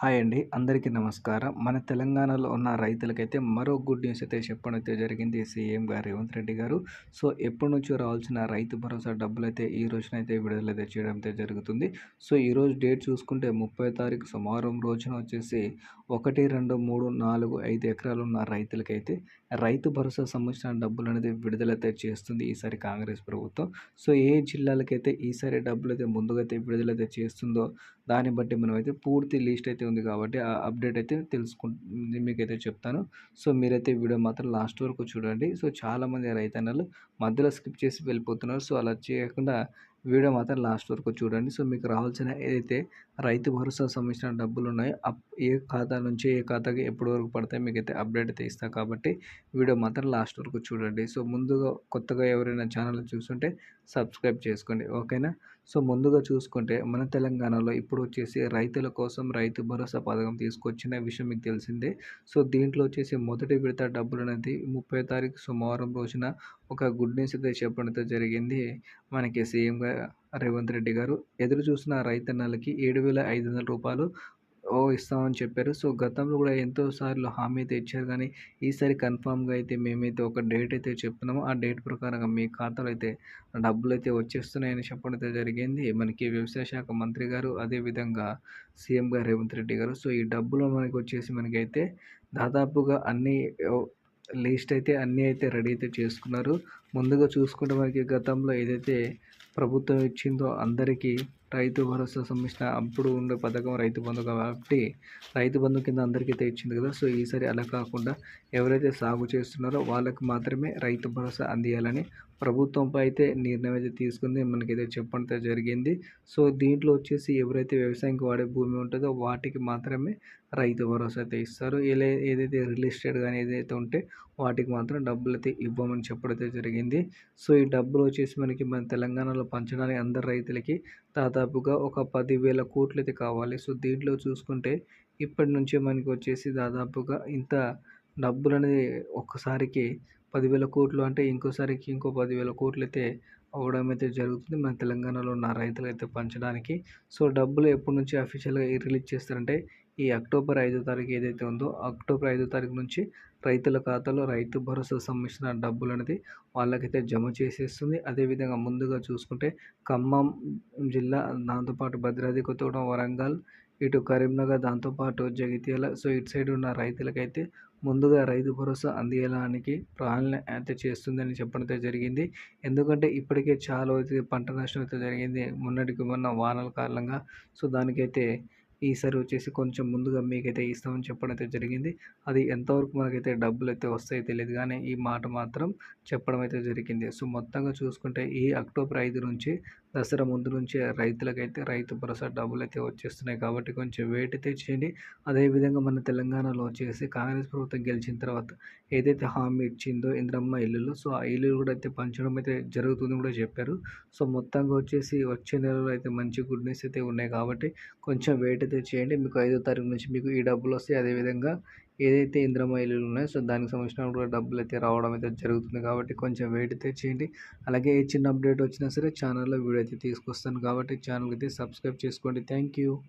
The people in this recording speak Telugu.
హాయ్ అండి. అందరికీ నమస్కారం. మన తెలంగాణలో ఉన్న రైతులకైతే మరో గుడ్ న్యూస్ అయితే చెప్పడం అయితే జరిగింది. సీఎం గారు రేవంత్ రెడ్డి గారు. సో ఎప్పటి నుంచో రావాల్సిన రైతు భరోసా డబ్బులు అయితే ఈ రోజునైతే విడుదలైతే చేయడం అయితే జరుగుతుంది. సో ఈరోజు డేట్ చూసుకుంటే ముప్పై తారీఖు సోమవారం రోజున వచ్చేసి ఒకటి రెండు మూడు నాలుగు ఐదు ఎకరాలు ఉన్న రైతులకైతే రైతు భరోసా సంబంధించిన డబ్బులు అనేది విడుదలైతే చేస్తుంది ఈసారి కాంగ్రెస్ ప్రభుత్వం. సో ఏ జిల్లాలకైతే ఈసారి డబ్బులు అయితే ముందుగా అయితే విడుదలైతే చేస్తుందో దాన్ని బట్టి మనం అయితే పూర్తి లిస్ట్ అయితే ఉంది కాబట్టి ఆ అప్డేట్ అయితే తెలుసుకు మీకైతే చెప్తాను. సో మీరైతే వీడియో మాత్రం లాస్ట్ వరకు చూడండి. సో చాలామంది రైతన్నలు మధ్యలో స్కిప్ చేసి వెళ్ళిపోతున్నారు. సో అలా చేయకుండా వీడియో మాత్రం లాస్ట్ వరకు చూడండి. సో మీకు రావాల్సిన ఏదైతే రైతు భరోసా సంబంధించిన డబ్బులు ఉన్నాయో ఏ ఖాతా నుంచి ఏ ఖాతాకి ఎప్పటి వరకు పడతాయి మీకు అయితే అప్డేట్ అయితే ఇస్తాను కాబట్టి వీడియో మాత్రం లాస్ట్ వరకు చూడండి. సో ముందుగా కొత్తగా ఎవరైనా ఛానల్ చూస్తుంటే సబ్స్క్రైబ్ చేసుకోండి. ఓకేనా? సో ముందుగా చూసుకుంటే మన తెలంగాణలో ఇప్పుడు వచ్చేసి రైతుల కోసం రైతు భరోసా పథకం తీసుకొచ్చిన విషయం మీకు తెలిసిందే. సో దీంట్లో వచ్చేసి మొదటి విడత డబ్బులు అనేది ముప్పై తారీఖు సోమవారం రోజున ఒక గుడ్ న్యూస్ అయితే చెప్పడంతో జరిగింది. మనకి సీఎంగా రేవంత్ రెడ్డి గారు ఎదురు చూసిన రైతన్నలకి ఏడు వేల ఐదు వందల రూపాయలు ఓ ఇస్తామని చెప్పారు. సో గతంలో కూడా ఎంతో సార్లు హామీ అయితే ఇచ్చారు. కానీ ఈసారి కన్ఫామ్గా అయితే మేమైతే ఒక డేట్ అయితే చెప్తున్నామో. ఆ డేట్ ప్రకారంగా మీ ఖాతాలో అయితే డబ్బులు అయితే వచ్చేస్తున్నాయని చెప్పడం అయితే జరిగింది. మనకి వ్యవసాయ శాఖ మంత్రి గారు అదేవిధంగా సీఎం గారు రేవంత్ రెడ్డి గారు. సో ఈ డబ్బులు మనకి వచ్చేసి మనకైతే దాదాపుగా అన్ని లిస్ట్ అయితే అన్నీ అయితే రెడీ అయితే చేసుకున్నారు. ముందుగా చూసుకుంటే మనకి గతంలో ఏదైతే ప్రభుత్వం ఇచ్చిందో అందరికీ రైతు భరోసా సంబంధించిన అప్పుడు ఉండే పథకం రైతు బంధు కాబట్టి రైతు బంధు కింద అందరికైతే ఇచ్చింది కదా. సో ఈసారి అలా కాకుండా ఎవరైతే సాగు చేస్తున్నారో వాళ్ళకి మాత్రమే రైతు భరోసా అందియాలని ప్రభుత్వంపై అయితే నిర్ణయం అయితే తీసుకుంది. మనకైతే చెప్పడం జరిగింది. సో దీంట్లో వచ్చేసి ఎవరైతే వ్యవసాయంకి వాడే భూమి ఉంటుందో వాటికి మాత్రమే రైతు భరోసా అయితే ఇస్తారు. ఏదైతే రియల్ ఎస్టేట్ కానీ ఏదైతే ఉంటే వాటికి మాత్రం డబ్బులు అయితే ఇవ్వమని చెప్పడం జరిగింది. సో ఈ డబ్బులు వచ్చేసి మనకి మన తెలంగాణలో పంచడానికి అందరు రైతులకి దాదాపుగా ఒక పదివేల కోట్లు అయితే కావాలి. సో దీంట్లో చూసుకుంటే ఇప్పటి నుంచే మనకి వచ్చేసి దాదాపుగా ఇంత డబ్బులు అనేది ఒక్కసారికి పదివేల కోట్లు అంటే ఇంకోసారికి ఇంకో పదివేల కోట్లు అయితే అవ్వడం అయితే జరుగుతుంది. మన తెలంగాణలో ఉన్న రైతులు అయితే పంచడానికి. సో డబ్బులు ఎప్పటి నుంచి అఫీషియల్గా రిలీజ్ చేస్తారంటే ఈ అక్టోబర్ ఐదో తారీఖు ఏదైతే ఉందో అక్టోబర్ ఐదో తారీఖు నుంచి రైతుల ఖాతాలో రైతు భరోసా సంబంధించిన డబ్బులు అనేది వాళ్ళకైతే జమ చేసేస్తుంది. అదేవిధంగా ముందుగా చూసుకుంటే ఖమ్మం జిల్లా దాంతోపాటు భద్రాద్రి కొత్తగూడెం వరంగల్ ఇటు కరీంనగర్ దాంతోపాటు జగిత్యాల. సో ఇటు సైడ్ ఉన్న రైతులకైతే ముందుగా రైతు భరోసా అందించడానికి ప్రణాళిక అయితే చేస్తుందని చెప్పడం జరిగింది. ఎందుకంటే ఇప్పటికే చాలా అయితే పంట నష్టం అయితే జరిగింది. మొన్నటికి మొన్న వానల కారణంగా. సో దానికైతే ఈసారి వచ్చేసి కొంచెం ముందుగా మీకైతే ఇస్తామని చెప్పడం అయితే జరిగింది. అది ఎంతవరకు మనకైతే డబ్బులు అయితే వస్తాయో తెలియదు కానీ ఈ మాట మాత్రం చెప్పడం అయితే జరిగింది. సో మొత్తంగా చూసుకుంటే ఈ అక్టోబర్ ఐదు నుంచి దసరా ముందు నుంచే రైతులకైతే రైతు భరోసా డబ్బులు అయితే వచ్చేస్తున్నాయి కాబట్టి కొంచెం వెయిట్ అయితే చేయండి. అదేవిధంగా మన తెలంగాణలో వచ్చేసి కాంగ్రెస్ ప్రభుత్వం గెలిచిన తర్వాత ఏదైతే హామీ ఇచ్చిందో ఇంద్రమ్మ ఇల్లులు సో ఆ ఇల్లు కూడా అయితే పంచడం అయితే జరుగుతుందని కూడా చెప్పారు. సో మొత్తంగా వచ్చేసి వచ్చే నెలలో అయితే మంచి గుడ్ న్యూస్ అయితే ఉన్నాయి కాబట్టి కొంచెం వెయిట్ అయితే చేయండి. మీకు ఐదో తారీఖు నుంచి మీకు ఈ డబ్బులు వస్తాయి. అదేవిధంగా ఏదైతే ఇంద్రమ్మ ఇల్లులు ఉన్నాయో సో దానికి సంబంధించిన కూడా డబ్బులు అయితే రావడం అయితే జరుగుతుంది కాబట్టి కొంచెం వెయిట్ అయితే చేయండి. అలాగే ఏ చిన్న అప్డేట్ వచ్చినా సరే ఛానల్లో వీడియో అయితే తీసుకొస్తాను కాబట్టి ఛానల్కి అయితే సబ్స్క్రైబ్ చేసుకోండి. Thank you.